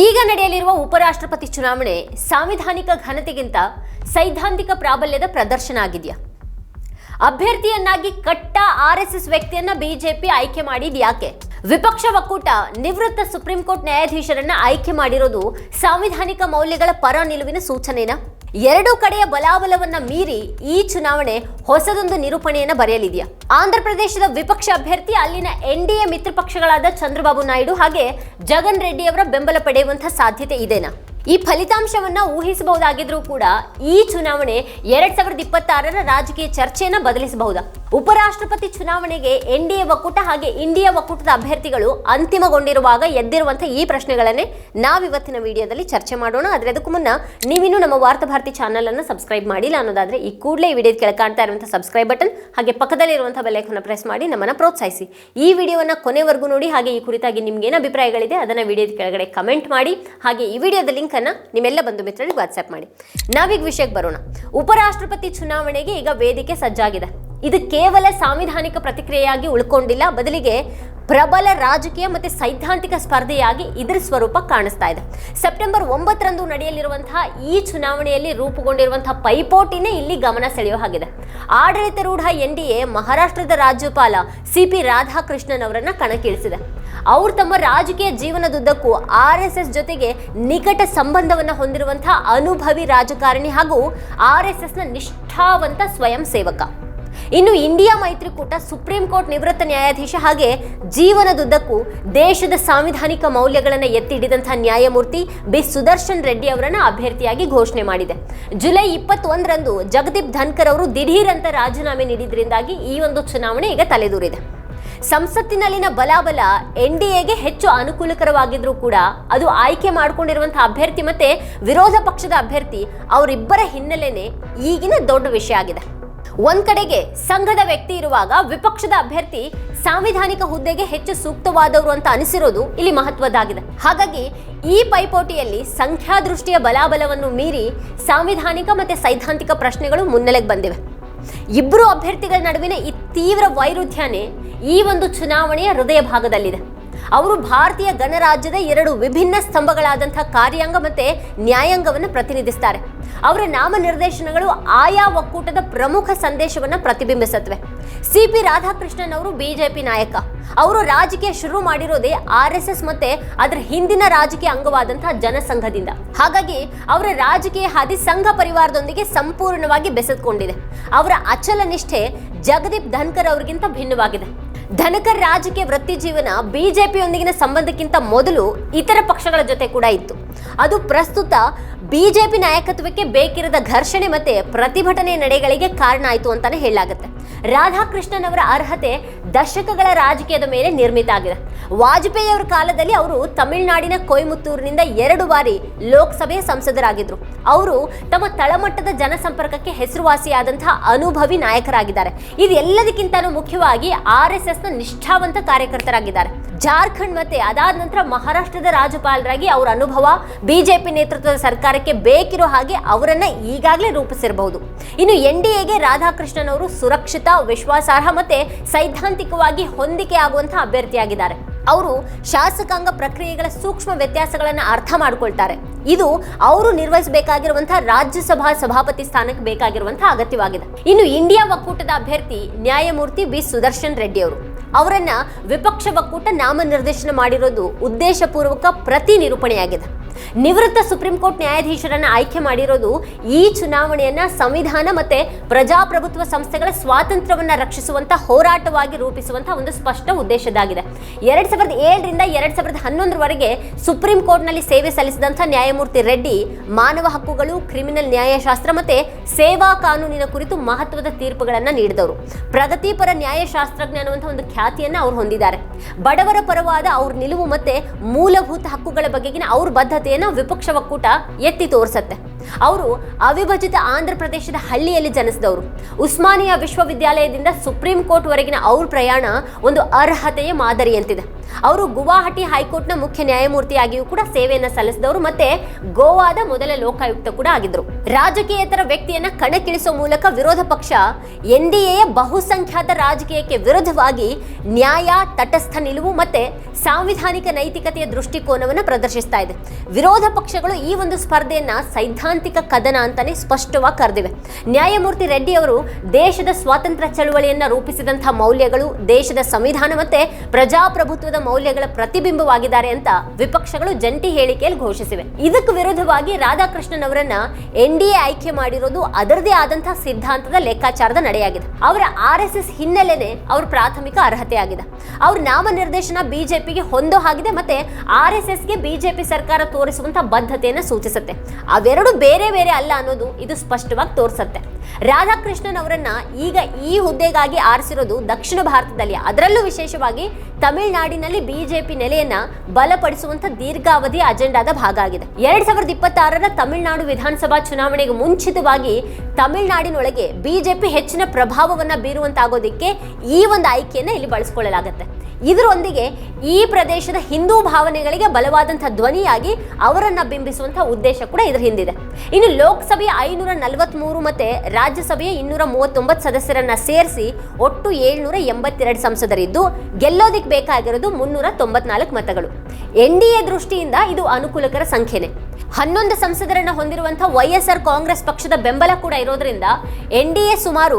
ಈಗ ನಡೆಯಲಿರುವ ಉಪರಾಷ್ಟ್ರಪತಿ ಚುನಾವಣೆ ಸಾಂವಿಧಾನಿಕ ಘನತೆಗಿಂತ ಸೈದ್ಧಾಂತಿಕ ಪ್ರಾಬಲ್ಯದ ಪ್ರದರ್ಶನ ಆಗಿದೆಯಾ? ಅಭ್ಯರ್ಥಿಯನ್ನಾಗಿ ಕಟ್ಟ ಆರ್ ಎಸ್ ಎಸ್ ವ್ಯಕ್ತಿಯನ್ನ ಬಿಜೆಪಿ ಆಯ್ಕೆ ಮಾಡಿದ್ ಯಾಕೆ? ವಿಪಕ್ಷ ಒಕ್ಕೂಟ ನಿವೃತ್ತ ಸುಪ್ರೀಂ ಕೋರ್ಟ್ ನ್ಯಾಯಾಧೀಶರನ್ನ ಆಯ್ಕೆ ಮಾಡಿರೋದು ಸಾಂವಿಧಾನಿಕ ಮೌಲ್ಯಗಳ ಪರ ನಿಲುವಿನ ಸೂಚನೆನಾ? ಎರಡೂ ಕಡೆಯ ಬಲಾಬಲವನ್ನ ಮೀರಿ ಈ ಚುನಾವಣೆ ಹೊಸದೊಂದು ನಿರೂಪಣೆಯನ್ನು ಬರೆಯಲಿದೆಯಾ? ಆಂಧ್ರ ಪ್ರದೇಶದ ವಿಪಕ್ಷ ಅಭ್ಯರ್ಥಿ ಅಲ್ಲಿನ ಎನ್ ಡಿ ಎ ಮಿತ್ರ ಪಕ್ಷಗಳಾದ ಚಂದ್ರಬಾಬು ನಾಯ್ಡು ಹಾಗೆ ಜಗನ್ ರೆಡ್ಡಿ ಅವರ ಬೆಂಬಲ ಪಡೆಯುವಂತಹ ಸಾಧ್ಯತೆ ಇದೆನಾ? ಈ ಫಲಿತಾಂಶವನ್ನ ಊಹಿಸಬಹುದಾಗಿದ್ರೂ ಕೂಡ ಈ ಚುನಾವಣೆ ಎರಡ್ ಸಾವಿರದ ಇಪ್ಪತ್ತಾರರ ರಾಜಕೀಯ ಚರ್ಚೆಯನ್ನ ಬದಲಿಸಬಹುದಾ? ಉಪರಾಷ್ಟ್ರಪತಿ ಚುನಾವಣೆಗೆ ಎನ್ ಡಿ ಎ ಒಕ್ಕೂಟ ಹಾಗೆ ಇಂಡಿಯಾ ಒಕ್ಕೂಟದ ಅಭ್ಯರ್ಥಿಗಳು ಅಂತಿಮಗೊಂಡಿರುವಾಗ ಎದ್ದಿರುವಂತಹ ಈ ಪ್ರಶ್ನೆಗಳನ್ನೇ ನಾವಿವತ್ತಿನ ವಿಡಿಯೋದಲ್ಲಿ ಚರ್ಚೆ ಮಾಡೋಣ. ಆದರೆ ಅದಕ್ಕೂ ಮುನ್ನ ನೀವಿನ್ನೂ ನಮ್ಮ ವಾರ್ತಾ ಭಾರತಿ ಚಾನಲ್ ಅನ್ನು ಸಬ್ಸ್ಕ್ರೈಬ್ ಮಾಡಿಲ್ಲ ಅನ್ನೋದಾದ್ರೆ ಈ ಕೂಡಲೇ ಈ ವಿಡಿಯೋದ ಕೆಳಗೆ ಕಾಣ್ತಾ ಇರುವಂತಹ ಸಬ್ಸ್ಕ್ರೈಬ್ ಬಟನ್, ಹಾಗೆ ಪಕ್ಕದಲ್ಲಿರುವಂತಹ ಬೆಲ್ಲೈಕನ್ನ ಪ್ರೆಸ್ ಮಾಡಿ ನಮ್ಮನ್ನು ಪ್ರೋತ್ಸಾಹಿಸಿ. ಈ ವಿಡಿಯೋವನ್ನು ಕೊನೆವರೆಗೂ ನೋಡಿ, ಹಾಗೆ ಈ ಕುರಿತಾಗಿ ನಿಮ್ಗೆ ಏನು ಅಭಿಪ್ರಾಯಗಳಿದೆ ಅದನ್ನು ವಿಡಿಯೋದ ಕೆಳಗಡೆ ಕಮೆಂಟ್ ಮಾಡಿ, ಹಾಗೆ ಈ ವಿಡಿಯೋದ ಲಿಂಕ್ ಅನ್ನು ನಿಮ್ಮೆಲ್ಲ ಬಂಧು ಮಿತ್ರರಿಗೆ ವಾಟ್ಸ್ಆ್ಯಪ್ ಮಾಡಿ. ನಾವೀಗ ವಿಷಯಕ್ಕೆ ಬರೋಣ. ಉಪರಾಷ್ಟ್ರಪತಿ ಚುನಾವಣೆಗೆ ಈಗ ವೇದಿಕೆ ಸಜ್ಜಾಗಿದೆ. ಇದು ಕೇವಲ ಸಾಂವಿಧಾನಿಕ ಪ್ರತಿಕ್ರಿಯೆಯಾಗಿ ಉಳ್ಕೊಂಡಿಲ್ಲ, ಬದಲಿಗೆ ಪ್ರಬಲ ರಾಜಕೀಯ ಮತ್ತು ಸೈದ್ಧಾಂತಿಕ ಸ್ಪರ್ಧೆಯಾಗಿ ಇದರ ಸ್ವರೂಪ ಕಾಣಿಸ್ತಾ ಇದೆ. ಸೆಪ್ಟೆಂಬರ್ ಒಂಬತ್ತರಂದು ನಡೆಯಲಿರುವಂತಹ ಈ ಚುನಾವಣೆಯಲ್ಲಿ ರೂಪುಗೊಂಡಿರುವಂತಹ ಪೈಪೋಟಿನೇ ಇಲ್ಲಿ ಗಮನ ಸೆಳೆಯೋ ಹಾಗಿದೆ. ಆಡಳಿತಾರೂಢ ಎನ್ ಡಿ ಎ ಮಹಾರಾಷ್ಟ್ರದ ರಾಜ್ಯಪಾಲ ಸಿ ಪಿ ರಾಧಾಕೃಷ್ಣನ್ ಅವರನ್ನ ಕಣಕ್ಕಿಳಿಸಿದೆ. ಅವರು ತಮ್ಮ ರಾಜಕೀಯ ಜೀವನದುದ್ದಕ್ಕೂ ಆರ್ ಎಸ್ ಎಸ್ ಜೊತೆಗೆ ನಿಕಟ ಸಂಬಂಧವನ್ನು ಹೊಂದಿರುವಂತಹ ಅನುಭವಿ ರಾಜಕಾರಣಿ ಹಾಗೂ ಆರ್ ಎಸ್ ಎಸ್ನ ನಿಷ್ಠಾವಂತ ಸ್ವಯಂ ಸೇವಕ. ಇನ್ನು ಇಂಡಿಯಾ ಮೈತ್ರಿಕೂಟ ಸುಪ್ರೀಂ ಕೋರ್ಟ್ ನಿವೃತ್ತ ನ್ಯಾಯಾಧೀಶ ಹಾಗೆ ಜೀವನದುದ್ದಕ್ಕೂ ದೇಶದ ಸಾಂವಿಧಾನಿಕ ಮೌಲ್ಯಗಳನ್ನು ಎತ್ತಿ ಹಿಡಿದಂತಹ ನ್ಯಾಯಮೂರ್ತಿ ಬಿ. ಸುದರ್ಶನ್ ರೆಡ್ಡಿ ಅವರನ್ನು ಅಭ್ಯರ್ಥಿಯಾಗಿ ಘೋಷಣೆ ಮಾಡಿದೆ. ಜುಲೈ ಇಪ್ಪತ್ತೊಂದರಂದು ಜಗದೀಪ್ ಧನ್ಕರ್ ಅವರು ದಿಢೀರ್ ಅಂತ ರಾಜೀನಾಮೆ ನೀಡಿದ್ರಿಂದಾಗಿ ಈ ಒಂದು ಚುನಾವಣೆ ಈಗ ತಲೆದೂರಿದೆ. ಸಂಸತ್ತಿನಲ್ಲಿನ ಬಲಾಬಲ ಎನ್ ಡಿ ಎಗೆ ಹೆಚ್ಚು ಅನುಕೂಲಕರವಾಗಿದ್ರೂ ಕೂಡ ಅದು ಆಯ್ಕೆ ಮಾಡಿಕೊಂಡಿರುವಂತಹ ಅಭ್ಯರ್ಥಿ ಮತ್ತೆ ವಿರೋಧ ಪಕ್ಷದ ಅಭ್ಯರ್ಥಿ ಅವರಿಬ್ಬರ ಹಿನ್ನೆಲೆನೇ ಈಗಿನ ದೊಡ್ಡ ವಿಷಯ ಆಗಿದೆ. ಒಂದ್ ಕಡೆಗೆ ಸಂಘದ ವ್ಯಕ್ತಿ ಇರುವಾಗ ವಿಪಕ್ಷದ ಅಭ್ಯರ್ಥಿ ಸಾಂವಿಧಾನಿಕ ಹುದ್ದೆಗೆ ಹೆಚ್ಚು ಸೂಕ್ತವಾದವರು ಅಂತ ಅನಿಸಿರೋದು ಇಲ್ಲಿ ಮಹತ್ವದ್ದಾಗಿದೆ. ಹಾಗಾಗಿ ಈ ಪೈಪೋಟಿಯಲ್ಲಿ ಸಂಖ್ಯಾದೃಷ್ಟಿಯ ಬಲಾಬಲವನ್ನು ಮೀರಿ ಸಾಂವಿಧಾನಿಕ ಮತ್ತೆ ಸೈದ್ಧಾಂತಿಕ ಪ್ರಶ್ನೆಗಳು ಮುನ್ನೆಲೆಗೆ ಬಂದಿವೆ. ಇಬ್ಬರು ಅಭ್ಯರ್ಥಿಗಳ ನಡುವಿನ ಈ ತೀವ್ರ ವೈರುಧ್ಯನೇ ಈ ಒಂದು ಚುನಾವಣೆಯ ಹೃದಯ ಭಾಗದಲ್ಲಿದೆ. ಅವರು ಭಾರತೀಯ ಗಣರಾಜ್ಯದ ಎರಡು ವಿಭಿನ್ನ ಸ್ತಂಭಗಳಾದಂತಹ ಕಾರ್ಯಾಂಗ ಮತ್ತೆ ನ್ಯಾಯಾಂಗವನ್ನು ಪ್ರತಿನಿಧಿಸ್ತಾರೆ. ಅವರ ನಾಮನಿರ್ದೇಶನಗಳು ಆಯಾ ಒಕ್ಕೂಟದ ಪ್ರಮುಖ ಸಂದೇಶವನ್ನು ಪ್ರತಿಬಿಂಬಿಸುತ್ತವೆ. ಸಿ ಪಿ ರಾಧಾಕೃಷ್ಣನ್ ಅವರು ಬಿಜೆಪಿ ನಾಯಕ. ಅವರು ರಾಜಕೀಯ ಶುರು ಮಾಡಿರೋದೇ ಆರ್ ಎಸ್ ಎಸ್ ಮತ್ತೆ ಅದರ ಹಿಂದಿನ ರಾಜಕೀಯ ಅಂಗವಾದಂತಹ ಜನಸಂಘದಿಂದ. ಹಾಗಾಗಿ ಅವರ ರಾಜಕೀಯ ಹಾದಿ ಸಂಘ ಪರಿವಾರದೊಂದಿಗೆ ಸಂಪೂರ್ಣವಾಗಿ ಬೆಸೆದುಕೊಂಡಿದೆ. ಅವರ ಅಚಲ ನಿಷ್ಠೆ ಜಗದೀಪ್ ಧನ್ಕರ್ ಅವರಿಗಿಂತ ಭಿನ್ನವಾಗಿದೆ. ಧನಕರ್ ರಾಜಕೀಯ ವೃತ್ತಿ ಜೀವನ ಬಿಜೆಪಿಯೊಂದಿಗಿನ ಸಂಬಂಧಕ್ಕಿಂತ ಮೊದಲು ಇತರ ಪಕ್ಷಗಳ ಜೊತೆ ಕೂಡ ಇತ್ತು. ಅದು ಪ್ರಸ್ತುತ ಬಿಜೆಪಿ ನಾಯಕತ್ವಕ್ಕೆ ಬೇಕಿರದ ಘರ್ಷಣೆ ಮತ್ತೆ ಪ್ರತಿಭಟನೆ ನಡೆಗಳಿಗೆ ಕಾರಣ ಆಯಿತು ಅಂತಾನೆ ಹೇಳಲಾಗುತ್ತೆ. ರಾಧಾಕೃಷ್ಣನ್ ಅವರ ಅರ್ಹತೆ ದಶಕಗಳ ರಾಜಕೀಯದ ಮೇಲೆ ನಿರ್ಮಿತ ಆಗಿದೆ. ವಾಜಪೇಯಿ ಅವರ ಕಾಲದಲ್ಲಿ ಅವರು ತಮಿಳುನಾಡಿನ ಕೊಯಮತ್ತೂರಿನಿಂದ ಎರಡು ಬಾರಿ ಲೋಕಸಭೆಯ ಸಂಸದರಾಗಿದ್ರು. ಅವರು ತಮ್ಮ ತಳಮಟ್ಟದ ಜನಸಂಪರ್ಕಕ್ಕೆ ಹೆಸರುವಾಸಿಯಾದಂತಹ ಅನುಭವಿ ನಾಯಕರಾಗಿದ್ದಾರೆ. ಇದೆಲ್ಲದಕ್ಕಿಂತಲೂ ಮುಖ್ಯವಾಗಿ ಆರ್ ಎಸ್ ಎಸ್ನ ನಿಷ್ಠಾವಂತ ಕಾರ್ಯಕರ್ತರಾಗಿದ್ದಾರೆ. ಜಾರ್ಖಂಡ್ ಮತ್ತೆ ಅದಾದ ನಂತರ ಮಹಾರಾಷ್ಟ್ರದ ರಾಜ್ಯಪಾಲರಾಗಿ ಅವರ ಅನುಭವ, ಬಿಜೆಪಿ ನೇತೃತ್ವದ ಸರ್ಕಾರಕ್ಕೆ ಬೇಕಿರೋ ಹಾಗೆ ಅವರನ್ನ ಈಗಾಗಲೇ ರೂಪಿಸಿರಬಹುದು. ಇನ್ನು ಎನ್ ಡಿ ಎಗೆ ರಾಧಾಕೃಷ್ಣನ್ ಅವರು ಸುರಕ್ಷಿತ, ವಿಶ್ವಾಸಾರ್ಹ ಮತ್ತೆ ಸೈದ್ಧಾಂತಿಕವಾಗಿ ಹೊಂದಿಕೆ ಆಗುವಂತಹ ಅಭ್ಯರ್ಥಿಯಾಗಿದ್ದಾರೆ. ಅವರು ಶಾಸಕಾಂಗ ಪ್ರಕ್ರಿಯೆಗಳ ಸೂಕ್ಷ್ಮ ವ್ಯತ್ಯಾಸಗಳನ್ನು ಅರ್ಥ ಮಾಡಿಕೊಳ್ತಾರೆ. ಇದು ಅವರು ನಿರ್ವಹಿಸಬೇಕಾಗಿರುವಂತಹ ರಾಜ್ಯಸಭಾ ಸಭಾಪತಿ ಸ್ಥಾನಕ್ಕೆ ಬೇಕಾಗಿರುವಂತಹ ಅಗತ್ಯವಾಗಿದೆ. ಇನ್ನು ಇಂಡಿಯಾ ಒಕ್ಕೂಟದ ಅಭ್ಯರ್ಥಿ ನ್ಯಾಯಮೂರ್ತಿ ಬಿ ಸುದರ್ಶನ್ ರೆಡ್ಡಿ ಅವರು. ಅವರನ್ನ ವಿಪಕ್ಷ ಒಕ್ಕೂಟ ನಾಮನಿರ್ದೇಶನ ಮಾಡಿರೋದು ಉದ್ದೇಶಪೂರ್ವಕ ಪ್ರತಿ ನಿರೂಪಣೆಯಾಗಿದೆ. ನಿವೃತ್ತ ಸುಪ್ರೀಂ ಕೋರ್ಟ್ ನ್ಯಾಯಾಧೀಶರನ್ನ ಆಯ್ಕೆ ಮಾಡಿರೋದು ಈ ಚುನಾವಣೆಯನ್ನ ಸಂವಿಧಾನ ಮತ್ತೆ ಪ್ರಜಾಪ್ರಭುತ್ವ ಸಂಸ್ಥೆಗಳ ಸ್ವಾತಂತ್ರ್ಯವನ್ನ ರಕ್ಷಿಸುವಂತ ಹೋರಾಟವಾಗಿ ರೂಪಿಸುವಂತ ಒಂದು ಸ್ಪಷ್ಟ ಉದ್ದೇಶದಾಗಿದೆ ಎರಡ್ ಸಾವಿರದ ಏಳರಿಂದ ಎರಡ್ ಸಾವಿರದ ಹನ್ನೊಂದರವರೆಗೆ ಸುಪ್ರೀಂ ಕೋರ್ಟ್ನಲ್ಲಿ ಸೇವೆ ಸಲ್ಲಿಸಿದಂಥ ನ್ಯಾಯಮೂರ್ತಿ ರೆಡ್ಡಿ, ಮಾನವ ಹಕ್ಕುಗಳು, ಕ್ರಿಮಿನಲ್ ನ್ಯಾಯಶಾಸ್ತ್ರ ಮತ್ತೆ ಸೇವಾ ಕಾನೂನಿನ ಕುರಿತು ಮಹತ್ವದ ತೀರ್ಪುಗಳನ್ನ ನೀಡಿದವರು. ಪ್ರಗತಿಪರ ನ್ಯಾಯಶಾಸ್ತ್ರಜ್ಞ ಅನ್ನುವಂಥ ಒಂದು ಖ್ಯಾತಿಯನ್ನ ಅವರು ಹೊಂದಿದ್ದಾರೆ. ಬಡವರ ಪರವಾದ ಅವ್ರ ನಿಲುವು ಮತ್ತೆ ಮೂಲಭೂತ ಹಕ್ಕುಗಳ ಬಗೆಗಿನ ಅವ್ರ ಬದ್ಧತೆಯನ್ನ ವಿಪಕ್ಷ ಒಕ್ಕೂಟ ಎತ್ತಿ ತೋರಿಸತ್ತೆ. ಅವರು ಅವಿಭಜಿತ ಆಂಧ್ರ ಪ್ರದೇಶದ ಹಳ್ಳಿಯಲ್ಲಿ ಜನಿಸಿದವರು. ಉಸ್ಮಾನಿಯಾ ವಿಶ್ವವಿದ್ಯಾಲಯದಿಂದ ಸುಪ್ರೀಂ ಕೋರ್ಟ್ವರೆಗಿನ ಅವ್ರ ಪ್ರಯಾಣ ಒಂದು ಅರ್ಹತೆಯ ಮಾದರಿಯಂತಿದೆ. ಅವರು ಗುವಾಹಟಿ ಹೈಕೋರ್ಟ್ನ ಮುಖ್ಯ ನ್ಯಾಯಮೂರ್ತಿಯಾಗಿಯೂ ಕೂಡ ಸೇವೆಯನ್ನ ಸಲ್ಲಿಸಿದವರು ಮತ್ತೆ ಗೋವಾದ ಮೊದಲ ಲೋಕಾಯುಕ್ತ ಕೂಡ ಆಗಿದ್ರು ರಾಜಕೀಯೇತರ ವ್ಯಕ್ತಿಯನ್ನ ಕಣಕ್ಕಿಳಿಸುವ ಮೂಲಕ ವಿರೋಧ ಪಕ್ಷ ಎನ್ಡಿಎಯ ಬಹುಸಂಖ್ಯಾತ ರಾಜಕೀಯಕ್ಕೆ ವಿರುದ್ಧವಾಗಿ ನ್ಯಾಯ, ತಟಸ್ಥ ನಿಲುವು ಮತ್ತೆ ಸಾಂವಿಧಾನಿಕ ನೈತಿಕತೆಯ ದೃಷ್ಟಿಕೋನವನ್ನು ಪ್ರದರ್ಶಿಸ್ತಾ ಇದೆ. ವಿರೋಧ ಪಕ್ಷಗಳು ಈ ಒಂದು ಸ್ಪರ್ಧೆಯನ್ನ ಸೈದ್ಧಾಂತಿಕ ಕದನ ಅಂತಾನೆ ಸ್ಪಷ್ಟವಾಗಿ ಕರೆದಿವೆ. ನ್ಯಾಯಮೂರ್ತಿ ರೆಡ್ಡಿ ಅವರು ದೇಶದ ಸ್ವಾತಂತ್ರ್ಯ ಚಳುವಳಿಯನ್ನ ರೂಪಿಸಿದಂತಹ ಮೌಲ್ಯಗಳು, ದೇಶದ ಸಂವಿಧಾನ ಮತ್ತೆ ಪ್ರಜಾಪ್ರಭುತ್ವದ ಮೌಲ್ಯಗಳ ಪ್ರತಿಬಿಂಬವಾಗಿದ್ದಾರೆ ಅಂತ ವಿಪಕ್ಷಗಳು ಜಂಟಿ ಹೇಳಿಕೆಯಲ್ಲಿ ಘೋಷಿಸಿವೆ. ಇದಕ್ಕೆ ವಿರುದ್ಧವಾಗಿ ರಾಧಾಕೃಷ್ಣನ್ ಅವರನ್ನ ಎನ್ ಡಿ ಎ ಆಯ್ಕೆ ಮಾಡಿರೋದು ಅದರದೇ ಆದಂತಹ ಸಿದ್ಧಾಂತದ ಲೆಕ್ಕಾಚಾರದ ನಡೆಯಾಗಿದೆ. ಅವರ ಆರ್ ಎಸ್ ಎಸ್ ಹಿನ್ನೆಲೆನೆ ಅವ್ರ ಪ್ರಾಥಮಿಕ ಅರ್ಹತೆ ಆಗಿದೆ ಅವ್ರ ನಾಮನಿರ್ದೇಶನ ಬಿಜೆಪಿಗೆ ಹೊಂದೋ ಹಾಗಿದೆ ಮತ್ತೆ ಆರ್ ಎಸ್ ಎಸ್ಗೆ ಬಿಜೆಪಿ ಸರ್ಕಾರ ತೋರಿಸುವಂತಹ ಬದ್ಧತೆಯನ್ನು ಸೂಚಿಸುತ್ತೆ. ಅವೆರಡು ಬೇರೆ ಬೇರೆ ಅಲ್ಲ ಅನ್ನೋದು ಇದು ಸ್ಪಷ್ಟವಾಗಿ ತೋರಿಸುತ್ತೆ. ರಾಧಾಕೃಷ್ಣನ್ ಅವರನ್ನ ಈಗ ಈ ಹುದ್ದೆಗಾಗಿ ಆರಿಸಿರೋದು ದಕ್ಷಿಣ ಭಾರತದಲ್ಲಿ. ಅದರಲ್ಲೂ ವಿಶೇಷವಾಗಿ ತಮಿಳುನಾಡಿನಲ್ಲಿ ಬಿಜೆಪಿ ನೆಲೆಯನ್ನ ಬಲಪಡಿಸುವಂತ ದೀರ್ಘಾವಧಿ ಅಜೆಂಡಾದ ಭಾಗ ಆಗಿದೆ. ಎರಡ್ ಸಾವಿರದ ಇಪ್ಪತ್ತಾರರ ತಮಿಳುನಾಡು ವಿಧಾನಸಭಾ ಚುನಾವಣೆಗೆ ಮುಂಚಿತವಾಗಿ ತಮಿಳುನಾಡಿನೊಳಗೆ ಬಿಜೆಪಿ ಹೆಚ್ಚಿನ ಪ್ರಭಾವವನ್ನ ಬೀರುವಂತಾಗೋದಿಕ್ಕೆ ಈ ಒಂದು ಆಯ್ಕೆಯನ್ನ ಇಲ್ಲಿ ಬಳಸಿಕೊಳ್ಳಲಾಗುತ್ತೆ. ಇದರೊಂದಿಗೆ ಈ ಪ್ರದೇಶದ ಹಿಂದೂ ಭಾವನೆಗಳಿಗೆ ಬಲವಾದಂಥ ಧ್ವನಿಯಾಗಿ ಅವರನ್ನ ಬಿಂಬಿಸುವಂತಹ ಉದ್ದೇಶ ಕೂಡ ಇದರ ಹಿಂದಿದೆ. ಇನ್ನು ಲೋಕಸಭೆಯ ಐನೂರ ನಲವತ್ಮೂರು ಮತ್ತೆ ರಾಜ್ಯಸಭೆಯ ಇನ್ನೂರ ಮೂವತ್ತೊಂಬತ್ತು ಸದಸ್ಯರನ್ನ ಸೇರಿಸಿ ಒಟ್ಟು ಏಳ್ನೂರ ಎಂಬತ್ತೆರಡು ಸಂಸದರಿದ್ದು, ಗೆಲ್ಲೋದಿಕ್ ಬೇಕಾಗಿರೋದು ಮುನ್ನೂರ ತೊಂಬತ್ನಾಲ್ಕು ಮತಗಳು. ಎನ್ ಡಿ ಎ ದೃಷ್ಟಿಯಿಂದ ಇದು ಅನುಕೂಲಕರ ಸಂಖ್ಯೆನೆ. ಹನ್ನೊಂದು ಸಂಸದರನ್ನ ಹೊಂದಿರುವಂತಹ ವೈಎಸ್ಆರ್ ಕಾಂಗ್ರೆಸ್ ಪಕ್ಷದ ಬೆಂಬಲ ಕೂಡ ಇರೋದ್ರಿಂದ ಎನ್ ಡಿ ಎ ಸುಮಾರು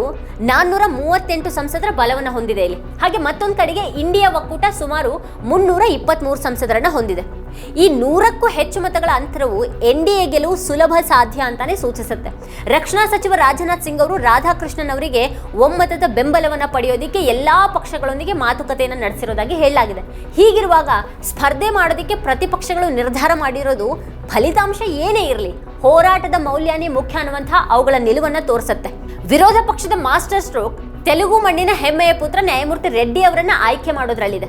ನಾನ್ನೂರ ಮೂವತ್ತೆಂಟು ಸಂಸದರ ಬಲವನ್ನು ಹೊಂದಿದೆ ಇಲ್ಲಿ. ಹಾಗೆ ಮತ್ತೊಂದು ಕಡೆಗೆ ಇಂಡಿಯಾ ಒಕ್ಕೂಟ ಸುಮಾರು ಮುನ್ನೂರ ಇಪ್ಪತ್ಮೂರು ಸಂಸದರನ್ನ ಹೊಂದಿದೆ. ಈ ನೂರಕ್ಕೂ ಹೆಚ್ಚು ಮತಗಳ ಅಂತರವು ಎನ್ ಡಿ ಎ ಗೆಲುವು ಸುಲಭ ಸಾಧ್ಯ ಅಂತಾನೆ ಸೂಚಿಸುತ್ತೆ. ರಕ್ಷಣಾ ಸಚಿವ ರಾಜನಾಥ್ ಸಿಂಗ್ ಅವರು ರಾಧಾಕೃಷ್ಣನ್ ಅವರಿಗೆ ಒಮ್ಮತದ ಬೆಂಬಲವನ್ನ ಪಡೆಯೋದಿಕ್ಕೆ ಎಲ್ಲಾ ಪಕ್ಷಗಳೊಂದಿಗೆ ಮಾತುಕತೆಯನ್ನು ನಡೆಸಿರೋದಾಗಿ ಹೇಳಲಾಗಿದೆ. ಹೀಗಿರುವಾಗ ಸ್ಪರ್ಧೆ ಮಾಡೋದಕ್ಕೆ ಪ್ರತಿಪಕ್ಷಗಳು ನಿರ್ಧಾರ ಮಾಡಿರೋದು ಫಲಿತಾಂಶ ಏನೇ ಇರಲಿ, ಹೋರಾಟದ ಮೌಲ್ಯನೇ ಮುಖ್ಯ ಅನ್ನುವಂತಹ ಅವುಗಳ ನಿಲುವನ್ನ ತೋರಿಸುತ್ತೆ. ವಿರೋಧ ಪಕ್ಷದ ಮಾಸ್ಟರ್ ಸ್ಟ್ರೋಕ್ ತೆಲುಗು ಮಣ್ಣಿನ ಹೆಮ್ಮೆಯ ಪುತ್ರ ನ್ಯಾಯಮೂರ್ತಿ ರೆಡ್ಡಿ ಅವರನ್ನ ಆಯ್ಕೆ ಮಾಡೋದ್ರಲ್ಲಿದೆ.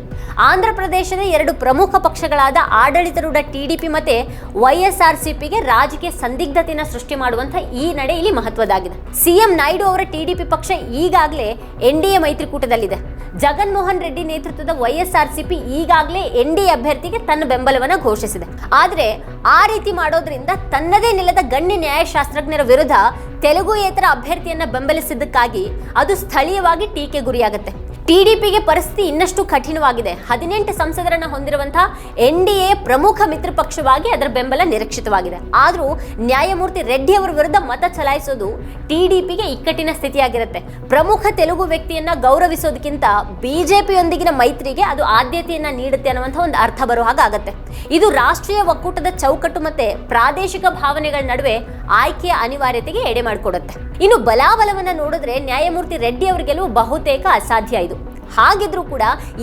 ಆಂಧ್ರ ಪ್ರದೇಶದ ಎರಡು ಪ್ರಮುಖ ಪಕ್ಷಗಳಾದ ಆಡಳಿತಾರೂಢ ಟಿಡಿಪಿ ಮತ್ತೆ ವೈಎಸ್ಆರ್ಸಿಪಿಗೆ ರಾಜಕೀಯ ಸಂದಿಗ್ಧತೆನ ಸೃಷ್ಟಿ ಮಾಡುವಂತ ಈ ನಡೆ ಇಲ್ಲಿ ಮಹತ್ವದಾಗಿದೆ ಸಿಎಂ ನಾಯ್ಡು ಅವರ ಟಿಡಿಪಿ ಪಕ್ಷ ಈಗಾಗಲೇ ಎನ್ ಡಿ ಎ ಮೈತ್ರಿಕೂಟದಲ್ಲಿದೆ. ಜಗನ್ಮೋಹನ್ ರೆಡ್ಡಿ ನೇತೃತ್ವದ ವೈಎಸ್ಆರ್ಸಿಪಿ ಈಗಾಗಲೇ ಎನ್ ಡಿ ಅಭ್ಯರ್ಥಿಗೆ ತನ್ನ ಬೆಂಬಲವನ್ನು ಘೋಷಿಸಿದೆ. ಆದರೆ ಆ ರೀತಿ ಮಾಡೋದ್ರಿಂದ ತನ್ನದೇ ನೆಲದ ಗಣ್ಯ ನ್ಯಾಯಶಾಸ್ತ್ರಜ್ಞರ ವಿರುದ್ಧ ತೆಲುಗು ಏತರ ಅಭ್ಯರ್ಥಿಯನ್ನ ಬೆಂಬಲಿಸಿದ್ದಕ್ಕಾಗಿ ಅದು ಸ್ಥಳೀಯವಾಗಿ ಟೀಕೆ ಗುರಿಯಾಗುತ್ತೆ ಟಿಡಿಪಿಗೆ ಪರಿಸ್ಥಿತಿ ಇನ್ನಷ್ಟು ಕಠಿಣವಾಗಿದೆ. ಹದಿನೆಂಟು ಸಂಸದರನ್ನ ಹೊಂದಿರುವಂತಹ ಎನ್ ಡಿ ಎ ಪ್ರಮುಖ ಮಿತ್ರ ಪಕ್ಷವಾಗಿ ಅದರ ಬೆಂಬಲ ನಿರೀಕ್ಷಿತವಾಗಿದೆ. ಆದರೂ ನ್ಯಾಯಮೂರ್ತಿ ರೆಡ್ಡಿ ಅವರ ವಿರುದ್ಧ ಮತ ಚಲಾಯಿಸೋದು ಟಿಡಿಪಿಗೆ ಇಕ್ಕಟ್ಟಿನ ಸ್ಥಿತಿಯಾಗಿರುತ್ತೆ. ಪ್ರಮುಖ ತೆಲುಗು ವ್ಯಕ್ತಿಯನ್ನ ಗೌರವಿಸೋದಕ್ಕಿಂತ ಬಿಜೆಪಿಯೊಂದಿಗಿನ ಮೈತ್ರಿಗೆ ಅದು ಆದ್ಯತೆಯನ್ನ ನೀಡುತ್ತೆ ಅನ್ನುವಂಥ ಒಂದು ಅರ್ಥ ಬರುವ ಹಾಗಾಗತ್ತೆ ಇದು ರಾಷ್ಟ್ರೀಯ ಒಕ್ಕೂಟದ ಚೌಕಟ್ಟು ಮತ್ತೆ ಪ್ರಾದೇಶಿಕ ಭಾವನೆಗಳ ನಡುವೆ ಆಯ್ಕೆಯ ಅನಿವಾರ್ಯತೆಗೆ ಎಡೆ ಮಾಡಿಕೊಡುತ್ತೆ. ಇನ್ನು ಬಲಾಬಲವನ್ನ ನೋಡಿದ್ರೆ ನ್ಯಾಯಮೂರ್ತಿ ರೆಡ್ಡಿ ಅವರಿಗೆಲ್ಲೂ ಬಹುತೇಕ ಅಸಾಧ್ಯ ಇದು. ಹಾಗಿದ್ರೂ ಕೂಡ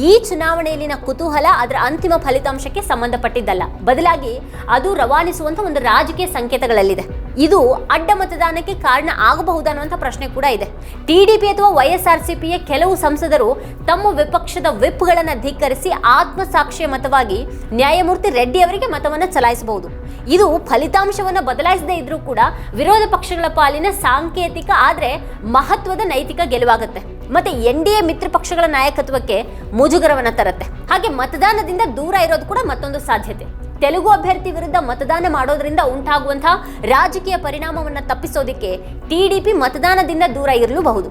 ಈ ಚುನಾವಣೆಯಲ್ಲಿನ ಕುತೂಹಲ ಅದರ ಅಂತಿಮ ಫಲಿತಾಂಶಕ್ಕೆ ಸಂಬಂಧಪಟ್ಟಿದ್ದಲ್ಲ. ಬದಲಾಗಿ ಅದು ರವಾನಿಸುವಂತ ಒಂದು ರಾಜಕೀಯ ಸಂಕೇತಗಳಲ್ಲಿದೆ. ಇದು ಅಡ್ಡ ಮತದಾನಕ್ಕೆ ಕಾರಣ ಆಗಬಹುದನ್ನುವಂಥ ಪ್ರಶ್ನೆ ಕೂಡ ಇದೆ. ಟಿಡಿಪಿ ಅಥವಾ ವೈಎಸ್ಆರ್ಸಿಪಿಯ ಕೆಲವು ಸಂಸದರು ತಮ್ಮ ವಿಪಕ್ಷದ ವಿಪ್ಗಳನ್ನು ಧಿಕ್ಕರಿಸಿ ಆತ್ಮಸಾಕ್ಷಿಯ ಮತವಾಗಿ ನ್ಯಾಯಮೂರ್ತಿ ರೆಡ್ಡಿ ಅವರಿಗೆ ಮತವನ್ನು ಚಲಾಯಿಸಬಹುದು. ಇದು ಫಲಿತಾಂಶವನ್ನು ಬದಲಾಯಿಸದೇ ಇದ್ರೂ ಕೂಡ ವಿರೋಧ ಪಕ್ಷಗಳ ಪಾಲಿನ ಸಾಂಕೇತಿಕ ಆದರೆ ಮಹತ್ವದ ನೈತಿಕ ಗೆಲುವಾಗುತ್ತೆ. ಮತ್ತೆ ಎನ್ ಡಿ ಎ ಮಿತ್ರ ಪಕ್ಷಗಳ ನಾಯಕತ್ವಕ್ಕೆ ಮುಜುಗರವನ್ನ ತರುತ್ತೆ. ಹಾಗೆ ಮತದಾನದಿಂದ ದೂರ ಇರೋದು ಕೂಡ ಮತ್ತೊಂದು ಸಾಧ್ಯತೆ. ತೆಲುಗು ಅಭ್ಯರ್ಥಿ ವಿರುದ್ಧ ಮತದಾನ ಮಾಡೋದ್ರಿಂದ ಉಂಟಾಗುವಂತಹ ರಾಜಕೀಯ ಪರಿಣಾಮವನ್ನು ತಪ್ಪಿಸೋದಕ್ಕೆ ಟಿಡಿಪಿ ಮತದಾನದಿಂದ ದೂರ ಇರಲೂಬಹುದು.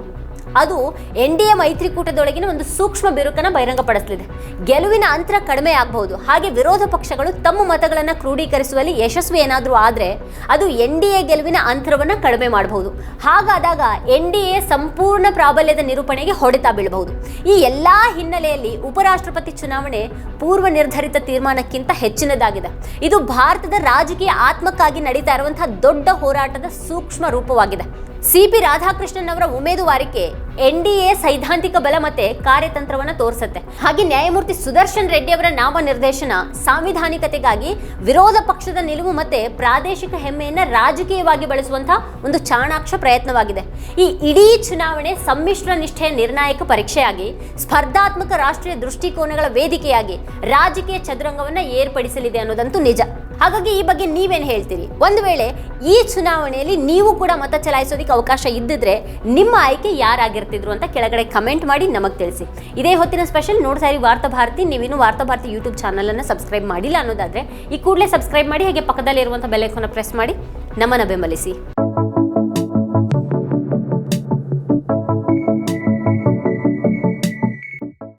ಅದು ಎನ್ ಡಿ ಎ ಮೈತ್ರಿಕೂಟದೊಳಗಿನ ಒಂದು ಸೂಕ್ಷ್ಮ ಬಿರುಕನ್ನು ಬಹಿರಂಗಪಡಿಸಲಿದೆ. ಗೆಲುವಿನ ಅಂತರ ಕಡಿಮೆ ಆಗಬಹುದು ಹಾಗೆ ವಿರೋಧ ಪಕ್ಷಗಳು ತಮ್ಮ ಮತಗಳನ್ನು ಕ್ರೋಢೀಕರಿಸುವಲ್ಲಿ ಯಶಸ್ವಿ ಏನಾದರೂ ಆದರೆ ಅದು ಎನ್ ಡಿ ಎ ಗೆಲುವಿನ ಅಂತರವನ್ನು ಕಡಿಮೆ ಮಾಡಬಹುದು. ಹಾಗಾದಾಗ ಎನ್ ಡಿ ಎ ಸಂಪೂರ್ಣ ಪ್ರಾಬಲ್ಯದ ನಿರೂಪಣೆಗೆ ಹೊಡೆತ ಬೀಳಬಹುದು. ಈ ಎಲ್ಲ ಹಿನ್ನೆಲೆಯಲ್ಲಿ ಉಪರಾಷ್ಟ್ರಪತಿ ಚುನಾವಣೆ ಪೂರ್ವ ನಿರ್ಧರಿತ ತೀರ್ಮಾನಕ್ಕಿಂತ ಹೆಚ್ಚಿನದಾಗಿದೆ. ಇದು ಭಾರತದ ರಾಜಕೀಯ ಆತ್ಮಕ್ಕಾಗಿ ನಡೀತಾ ಇರುವಂತಹ ದೊಡ್ಡ ಹೋರಾಟದ ಸೂಕ್ಷ್ಮ ರೂಪವಾಗಿದೆ. ಸಿಪಿ ರಾಧಾಕೃಷ್ಣನ್ ಅವರ ಉಮೇದುವಾರಿಕೆ ಎನ್ ಡಿ ಎ ಸೈದ್ಧಾಂತಿಕ ಬಲ ಮತ್ತೆ ಕಾರ್ಯತಂತ್ರವನ್ನ ತೋರಿಸುತ್ತೆ. ಹಾಗೆ ನ್ಯಾಯಮೂರ್ತಿ ಸುದರ್ಶನ್ ರೆಡ್ಡಿ ಅವರ ನಾಮ ನಿರ್ದೇಶನ ಸಾಂವಿಧಾನಿಕತೆಗಾಗಿ ವಿರೋಧ ಪಕ್ಷದ ನಿಲುವು ಮತ್ತೆ ಪ್ರಾದೇಶಿಕ ಹೆಮ್ಮೆಯನ್ನ ರಾಜಕೀಯವಾಗಿ ಬಳಸುವಂತಹ ಒಂದು ಚಾಣಾಕ್ಷ ಪ್ರಯತ್ನವಾಗಿದೆ. ಈ ಇಡೀ ಚುನಾವಣೆ ಸಮ್ಮಿಶ್ರ ನಿಷ್ಠೆಯ ನಿರ್ಣಾಯಕ ಪರೀಕ್ಷೆಯಾಗಿ, ಸ್ಪರ್ಧಾತ್ಮಕ ರಾಷ್ಟ್ರೀಯ ದೃಷ್ಟಿಕೋನಗಳ ವೇದಿಕೆಯಾಗಿ ರಾಜಕೀಯ ಚದುರಂಗವನ್ನ ಏರ್ಪಡಿಸಲಿದೆ ಅನ್ನೋದಂತೂ ನಿಜ. ಹಾಗಾಗಿ ಈ ಬಗ್ಗೆ ನೀವೇನು ಹೇಳ್ತೀರಿ? ಒಂದು ವೇಳೆ ಈ ಚುನಾವಣೆಯಲ್ಲಿ ನೀವು ಕೂಡ ಮತ ಚಲಾಯಿಸೋದಕ್ಕೆ ಅವಕಾಶ ಇದ್ದಿದ್ರೆ ನಿಮ್ಮ ಆಯ್ಕೆ ಯಾರಾಗಿರ್ತಿದ್ರು ಅಂತ ಕೆಳಗಡೆ ಕಮೆಂಟ್ ಮಾಡಿ ನಮಗೆ ತಿಳಿಸಿ. ಇದೇ ಹೊತ್ತಿನ ಸ್ಪೆಷಲ್ ನೋಡ್ತಾ ಇರಿ ವಾರ್ತಾ ಭಾರತಿ. ನೀವೇನು ವಾರ್ತಾ ಭಾರತಿ ಯೂಟ್ಯೂಬ್ ಚಾನಲನ್ನು ಸಬ್ಸ್ಕ್ರೈಬ್ ಮಾಡಿಲ್ಲ ಅನ್ನೋದಾದ್ರೆ ಈ ಕೂಡಲೇ ಸಬ್ಸ್ಕ್ರೈಬ್ ಮಾಡಿ, ಹಾಗೆ ಪಕ್ಕದಲ್ಲಿರುವಂಥ ಬೆಲ್ ಐಕಾನ್ನ ಪ್ರೆಸ್ ಮಾಡಿ ನಮ್ಮನ್ನು ಬೆಂಬಲಿಸಿ.